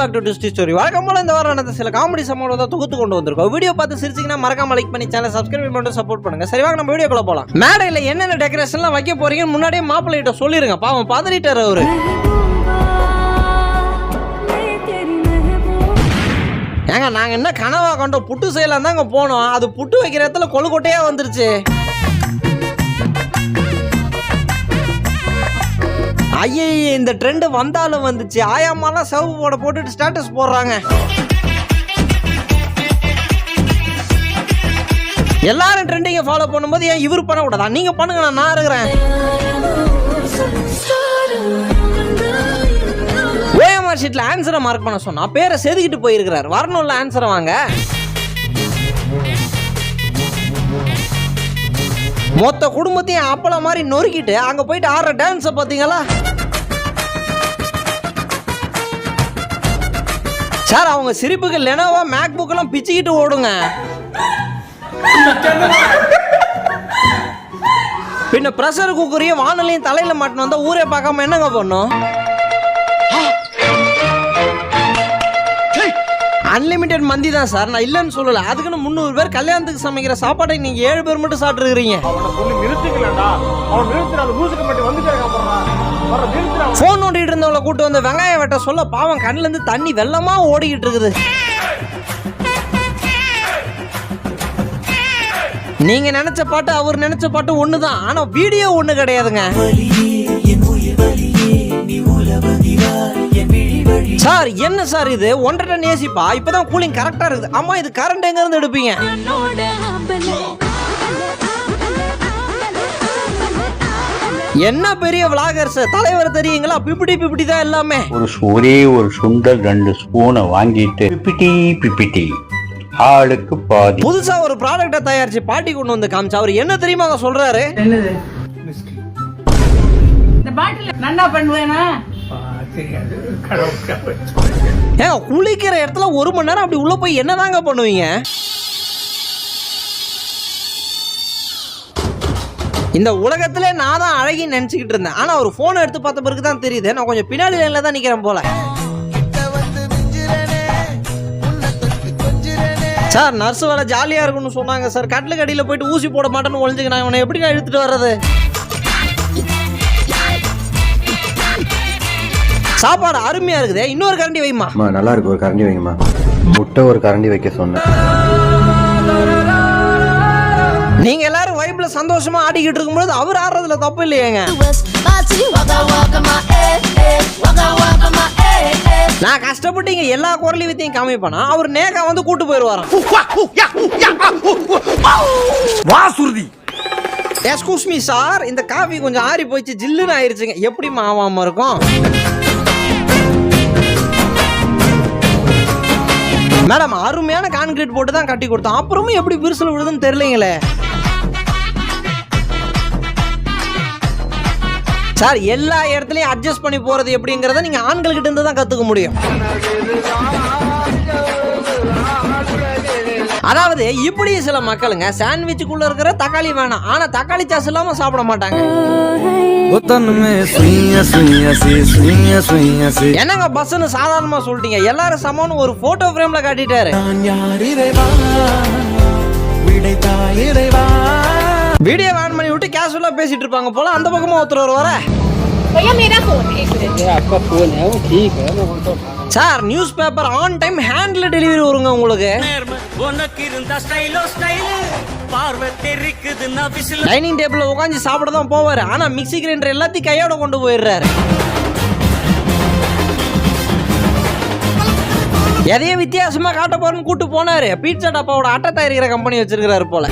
Back to டிஸ்டி story வழக்கம் போல இந்த வாரம் நடந்த சில காமெடி சம்பவம் தான் தொகுத்து கொண்டு வந்திருக்கோம். வீடியோ பார்த்து சிரிச்சிங்கன்னா மறக்காம லைக் பண்ணி சேனல் சப்ஸ்கிரைப் பண்ணிட்டு சப்போர்ட் பண்ணுங்க. சரி வாங்க நம்ம வீடியோக்குள்ள போலாம். மேடையில் என்னென்ன டெக்கரேஷன்லாம் வைக்க போறீங்கன்னு முன்னாடியே மாப்பிள்ளை கிட்ட சொல்லிருங்க. பாவம் பதறிட்டார் அவரு. ஏங்க நாங்க என்ன கனவா கண்டோம்? புட்டு செய்யலாம் தாங்க போனோம். அது புட்டு வைக்கிற இடத்துல கொழுக்கொட்டையா வந்துருச்சு. ஐயே இந்த ட்ரெண்டு வந்தாலும் வந்துச்சு. ஆயாமாலாம் சவு போட போட்டுட்டு ஸ்டேட்டஸ் போடுறாங்க. எல்லாரும் ட்ரெண்டிங்கை ஃபாலோ பண்ணும்போது ஏன் இவர் பண்ண நீங்கள் பண்ணுங்க நான் நான் இருக்கிறேன். ஓஎம்ஆர் ஷீட்டில் ஆன்சரை மார்க் பண்ண சொன்னால் பேரை செதுக்கிட்டு போயிருக்கிறார். வரணும்ல ஆன்சரை வாங்க. மொத்த குடும்பத்தையும் அப்பளம் மாதிரி நொறுக்கிட்டு அங்கே போயிட்டு ஆடுற டான்ஸை பார்த்தீங்களா? சார் அவங்க சிரிப்புக்கு லெனோவா மேக் புக்கெல்லாம் பிச்சுக்கிட்டு ஓடுங்க. பின்ன ப்ரெஷர் குக்கரையும் வானலையும் தலையில மாட்டினு வந்தா ஊரே பார்க்காம என்னங்க பண்ணும்? அன்லிமிட்டெட் மந்தி தான் சார். நான் இல்லைன்னு சொல்லல. அதுக்குன்னு முந்நூறு பேர் கல்யாணத்துக்கு சமைக்கிற சாப்பாடை நீங்க ஏழு பேர் மட்டும் நிறுத்துற ஃபோன் நோண்டிட்டு இருந்தவளை கூட்டு வந்து வெங்காயம் வெட்ட சொல்ல பாவம் கண்ணுல இருந்து தண்ணி வெள்ளமா ஓடிக்கிட்டு இருக்குது. நீங்க நினைச்ச பாட்டு அவர் நினைச்ச பாட்டு ஒண்ணுதான். ஆனா வீடியோ ஒண்ணு கிடையாதுங்க. சார் என்ன சார் இது? ஒன்றரை டன் ஏசிப்பா இப்பதான் கூலிங் கரெக்டா இருக்குது. ஆமா இது கரண்ட் எங்க இருந்து எடுப்பீங்க? என்ன பெரிய விளாகர்ஸ் தலைவர் தெரியுங்களா? பிபிடி பிபிடி தான் எல்லாமே. ஒரு ஒரே ஒரு சுண்டல் ரெண்டு ஸ்பூனை வாங்கிட்டு பிப்பிட்டி பிப்பிட்டி ஆளுக்கு பாதி. புதுசா ஒரு ப்ராடக்ட்டை தயாரிச்சு பாட்டி கொண்டு வந்து காமிச்சா. அவர் என்ன தெரியுமாங்க சொல்றாரு? என்னது? இந்த பாட்டில் நன்னா பண்ணுவேனா? ஏங்க குளிக்கிற இடத்துல ஒரு மணி நேரம் அப்படி உள்ள போய் என்னதாங்க பண்ணுவீங்க? இந்த உலகத்தில் நான் தான் அழகின்னு நினச்சிக்கிட்டு இருந்தேன். ஆனால் ஒரு ஃபோனை எடுத்து பார்த்த பிறகு தான் தெரியுது. நான் கொஞ்சம் பின்னாடி லைனில் தான் நிற்கிறேன் போல. சார் நர்ஸ் வேலை ஜாலியாக இருக்கும்னு சொன்னாங்க. சார் கட்டிலுக்கு அடியில் போயிட்டு ஊசி போட மாட்டேன்னு ஒழிஞ்சுக்க நான் இவனை எப்படி நான் இழுத்துட்டு வர்றது? சாப்பாடு அருமையாக இருக்குதே. இன்னொரு கரண்டி வைமா நல்லா இருக்கு. ஒரு கரண்டி வைங்கம்மா. முட்டை ஒரு கரண்டி வைக்க சொன்னேன். நீங்க எல்லாரும் வைப்ல சந்தோஷமா ஆடிக்கிட்டு இருக்கும்போது அவர் ஆடுறதுல தப்பு இல்லையேங்க. நான் கஷ்டப்பட்டு இங்க எல்லா குரலையும் வித்தையும் காமிப்பேனா அவர் நேக்கா வந்து கூட்டு போயிருவாராம் வா சுருதி. எஸ்கூஸ் மீ சார் இந்த காஃபி கொஞ்சம் ஆறி போயிடுச்சு ஜில்லுன்னு ஆயிருச்சுங்க. எப்படி ஆகாம இருக்கும்? மேடம் அருமையான கான்கிரீட் போட்டு தான் கட்டி கொடுத்தோம். அப்புறமும் எப்படி விரிசல் விழுதுன்னு தெரியலங்களே? சார் எல்லா இடத்துலையும் அட்ஜஸ்ட் பண்ணி போறது எப்படிங்கிறத நீங்க ஆண்கள்கிட்ட இருந்து தான் கற்றுக்க முடியும். அதாவது இப்படி சில மக்களுங்க சாண்ட்விச்சுக்குள்ள இருக்கிற தக்காளி வேணாம். ஆனா தக்காளி சாஸ் இல்லாம சாப்பிட மாட்டாங்க. என்னங்க பஸ்ன்னு சாதாரணமா சொல்லிட்டீங்க. எல்லாரும் சமம்னு ஒரு போட்டோ ஃப்ரேம்ல காட்டிட்டாரு. வீடியோ ஆன் பண்ணி கேஷுவலா பேசிட்டு இருப்பாங்க போல அந்த பக்கமா ஒருத்தர் வருவாரா? Sir news paper on time ஹேண்ட்ல டெலிவரி வருங்க உங்களுக்கு. உனக்கு இருந்தா ஸ்டைலோ ஸ்டைலு டைனிங் டேபிள்ல உட்காந்து சாப்பிட தான் போவாரு. ஆனா மிக்ஸி கிரைண்டர் எல்லாத்தையும் கையோட கொண்டு போயிடுறாரு. எதையே வித்தியாசமா காட்ட போறேன்னு கூட்டு போனாரு. பீட்சா டப்பாவோட அட்டை தயாரிக்கிற கம்பெனி வச்சிருக்கிறாரு போல.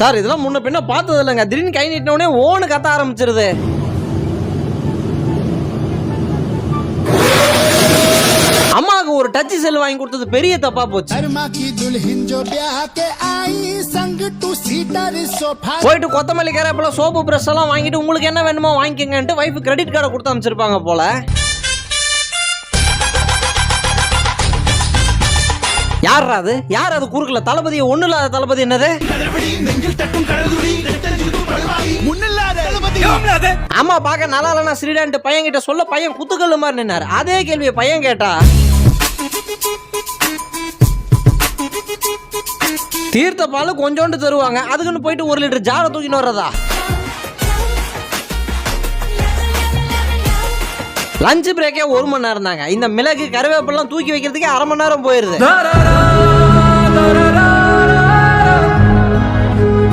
சார் இதெல்லாம் முன்ன பின்ன பார்த்தது இல்லைங்க. திடீர்னு கை நீட்டினோடனே ஓனு கத்த ஆரம்பிச்சிருது. அம்மாவுக்கு ஒரு டச் செல் வாங்கி கொடுத்தது பெரிய தப்பா போச்சு. போயிட்டு கொத்தமல்லி கரப்பில் சோப்பு ப்ரெஷ் எல்லாம் வாங்கிட்டு உங்களுக்கு என்ன வேணுமோ வாங்கிக்கங்கன்ட்டு வைஃப் கிரெடிட் கார்டை கொடுத்து அமைச்சிருப்பாங்க போல. யார் அது? யார் அது குறுக்கல? தளபதி ஒண்ணு இல்லாத தளபதி. என்னது அம்மா பார்க்க நல்லா இல்லைனா ஸ்ரீடான்ட்டு பையன் கிட்ட சொல்ல பையன் குத்துக்கல்லு மாதிரி நின்னாரு. அதே கேள்வியை பையன் கேட்டா? தீர்த்த பால் கொஞ்சோண்டு தருவாங்க. அதுக்குன்னு போயிட்டு ஒரு லிட்டர் ஜாரை தூக்கின்னு வர்றதா? லஞ்ச் பிரேக்கே ஒரு மணி நேரம் தாங்க. இந்த மிளகு கருவேப்பிலாம் தூக்கி வைக்கிறதுக்கே அரை மணி நேரம் போயிருது.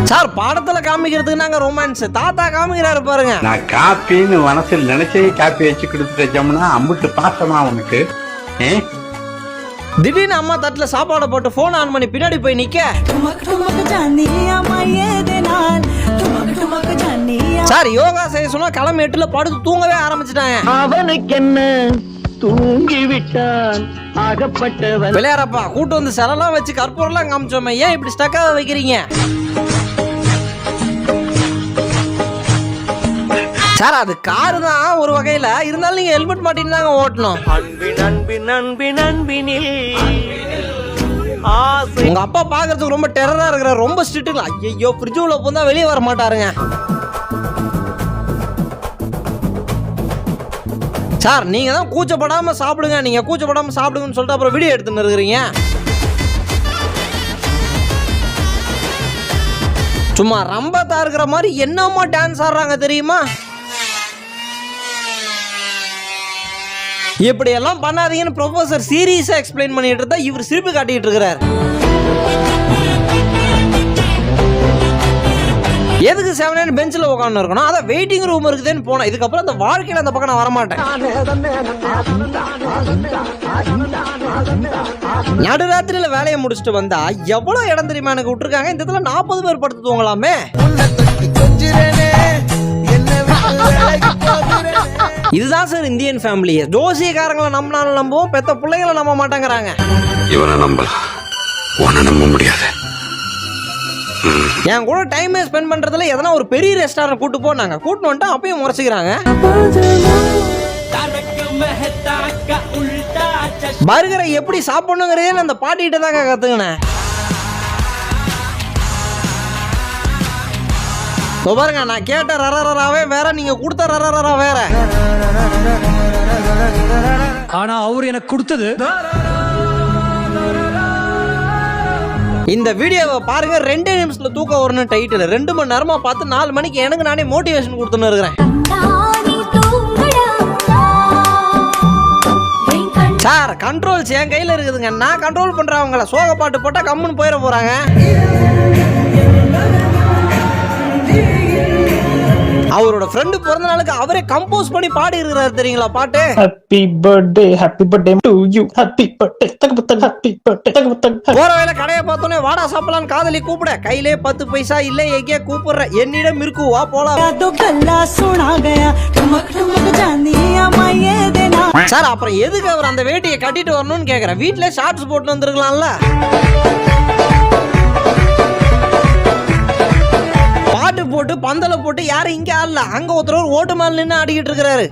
சார் படத்துல காமிக்கிறதுக்கு நாங்க ரொமான்ஸ் தாத்தா காமிக்கிறாரு பாருங்க. நான் காப்பின்னு மனசில் நினைச்சே காப்பி வச்சு கொடுத்துட்ட ஜமுனா. அம்புட்டு பாசமா உனக்கு. ஏ? திடீர்னு அம்மா தட்டுல சாப்பாடை போட்டு போன் ஆன் பண்ணி பின்னாடி போய் நிக்க. சார் யோகா செய்ய சொன்னா கிளம்பி எட்டுல படுத்து தூங்கவே ஆரம்பிச்சிட்டாங்க. அவனுக்கென்ன? தூங்கி விட்டான் ஆகப்பட்டவன். விளையாடப்பா கூட்டு வந்து செலலாம் வச்சு கற்பூரெல்லாம் காமிச்சோமே ஏன் இப்படி ஸ்டக்காக வைக்கிறீங்க? சார் அது காரு தான் ஒரு வகையில. இருந்தாலும் நீங்க ஹெல்மெட் மாட்டின்னு தாங்க ஓட்டணும். அன்பின் அன்பின் அன்பின் அன்பினில் உங்க அப்பா பாக்குறதுக்கு ரொம்ப டெரரா இருக்கிற ரொம்ப ஸ்ட்ரிக்ட்டுங்களா ஐயோ ஃப்ரிட்ஜ் உள்ள போந்தா வெளியே வர மாட்டாருங்க. சார் நீங்க தான் கூச்சப்படாம சாப்பிடுங்க. நீங்க கூச்சப்படாம சாப்பிடுங்கன்னு சொல்லிட்டு அப்புறம் வீடியோ எடுத்துன்னு இருக்கிறீங்க. சும்மா ரம்பத்தா இருக்கிற மாதிரி என்னமா டான்ஸ் ஆடுறாங்க தெரியுமா? இப்படியெல்லாம் பண்ணாதீங்கன்னு ப்ரொஃபஸர் சீரியஸாக எக்ஸ்பிளைன் பண்ணிட்டு இருந்தா இவர் சிரிப்பு காட்டிட்டு இருக்கிறார். எதுக்கு செவன் பெஞ்சில் உட்காந்து இருக்கணும்? அதான் வெயிட்டிங் ரூம் இருக்குதுன்னு போனேன். இதுக்கப்புறம் அந்த வாழ்க்கையில் அந்த பக்கம் நான் வரமாட்டேன் நடுராத்திரியில் வேலையை முடிச்சுட்டு வந்தா எவ்வளோ இடம் தெரியுமா எனக்கு விட்டுருக்காங்க? இந்த இடத்துல நாற்பது பேர் படுத்து தூங்கலாமே. இதுதான் சார் இந்தியன் ஃபேமிலி ஜோசியக்காரங்களை நம்பினாலும் நம்புவோம் பெத்த பிள்ளைங்களை நம்ப மாட்டேங்கிறாங்க. இவனை நம்பலாம் உன்னை நம்ப முடியாது. என் கூட டைம் ஸ்பெண்ட் பண்றதுல எதனா ஒரு பெரிய ரெஸ்டாரண்ட் கூட்டு போனாங்க கூட்டு வந்துட்டு அப்பயும் முறைச்சிக்கிறாங்க. பர்கரை எப்படி சாப்பிடணுங்கிறதே நான் அந்த பாட்டிகிட்ட தாங்க கத்துக்கினேன். பாருங்க நான் கேட்ட ரரராவே வேற நீங்க கொடுத்த ரரரா வேற. ஆனா அவர் எனக்கு கொடுத்தது. இந்த வீடியோவை பாருங்க ரெண்டே நிமிஷத்துல தூக்கம் வரணும் டைட்டில் ரெண்டு மணி நேரமா பார்த்து நாலு மணிக்கு எனக்கு நானே மோட்டிவேஷன் கொடுத்துன்னு இருக்கிறேன். சார் கண்ட்ரோல்ஸ் என் கையில இருக்குதுங்க. நான் கண்ட்ரோல் பண்றவங்கள சோக பாட்டு போட்டா கம்முன்னு போயிட போறாங்க. அவரோட ஃப்ரெண்டு பிறந்த நாளுக்கு அவரே கம்போஸ் பண்ணி பாடி இருக்கிறாரு தெரியுங்களா? பாட்டு? Happy birthday happy birthday to you happy birthday தகபத்தன் happy birthday தகபத்தன் போற வேலை கடையை பார்த்தோன்னே வாடா சாப்பிடலாம் காதலி கூப்பிட. கையிலே பத்து பைசா இல்ல எங்கேயே கூப்பிடுற. என்னிடம் இருக்கு வா போலாம். சார் அப்புறம் எதுக்கு அவர் அந்த வேட்டியை கட்டிட்டு வரணும்னு கேக்குறேன் வீட்ல ஷார்ட்ஸ் போட்டு வந்திருக்கலாம்ல. பாட்டு போட்டு பந்தல போட்டு யாரும் இங்க ஆடல அங்க ஒருத்தர் ஓட்டு மேல நின்று ஆடிக்கிட்டு இருக்கிறாரு.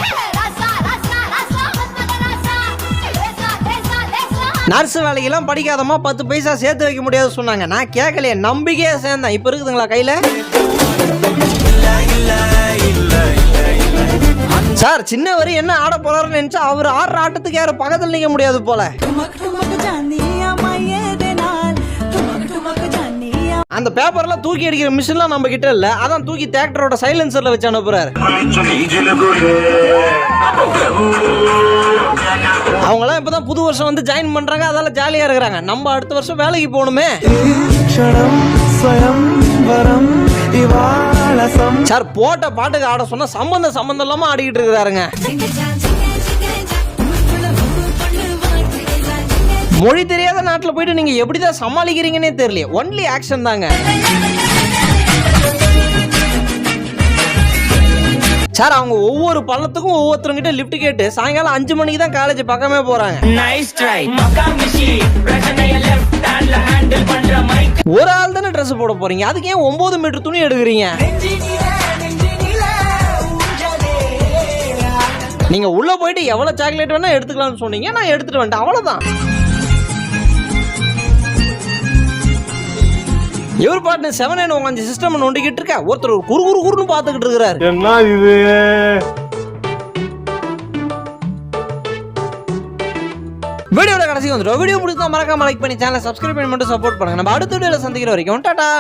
நர்ஸ் வேலைக்கெல்லாம் படிக்காதமா பத்து பைசா சேர்த்து வைக்க முடியாது சொன்னாங்க. நான் கேட்கலையே நம்பிக்கையே சேர்ந்தேன். இப்போ இருக்குதுங்களா கையில்? சார் சின்னவர் என்ன ஆட போறாருன்னு நினைச்சா அவர் ஆடுற ஆட்டத்துக்கு யாரும் பக்கத்தில் நிற்க முடியாது போல. அந்த பேப்பர்லாம் தூக்கி அடிக்கிற மிஷின்லாம் நம்ம கிட்ட இல்ல. அதான் தூக்கி டிராக்டரோட சைலன்சர்ல வச்சு அனுப்புறாரு. அவங்களாம் இப்பதான் புது வருஷம் வந்து ஜாயின் பண்றாங்க. அதால ஜாலியா இருக்கிறாங்க. நம்ம அடுத்த வருஷம் வேலைக்கு போகணுமே. சார் போட்ட பாட்டுக்கு ஆட சொன்னா சம்பந்தம் சம்பந்தம் இல்லாம ஆடிக்கிட்டு இருக்கிறாருங்க. மொழி தெரியாத நாட்டுல போயிட்டு நீங்க எப்படிதான் சமாளிக்கிறீங்கன்னே தெரியல ஒன்லி ஆக்ஷன் தாங்க. சார் அவங்க ஒவ்வொரு பள்ளத்துக்கும் ஒவ்வொருத்தருங்கிட்ட லிஃப்ட் கேட்டு சாயங்காலம் அஞ்சு மணிக்கு தான் காலேஜ் பக்கமே போறாங்க. ஒரு ஆள் தானே ட்ரெஸ் போட போறீங்க? அதுக்கு ஏன் ஒன்பது மீட்டர் துணி எடுக்கிறீங்க? நீங்க உள்ள போயிட்டு எவ்வளவு சாக்லேட் வேணா எடுத்துக்கலாம்னு சொன்னீங்க நான் எடுத்துட்டு வந்துட்டேன். அவ்வளவுதான். இவர் பாட்டு செவன் உட்காந்து சிஸ்டம் நோண்டிக்கிட்டு இருக்க? ஒருத்தர் ஒரு குறு குறு குறுன்னு பார்த்துக்கிட்டு இருக்கிறாரு. என்ன இது? வீடியோட கடைசி வந்துடும் வீடியோ பிடிச்சா மறக்காம லைக் பண்ணி சேனலை சப்ஸ்கிரைப் பண்ணி மட்டும் சப்போர்ட் பண்ணுங்க. நம்ம அடுத்த வீடியோல சந்திக்கிற வரைக்கும் டாடா!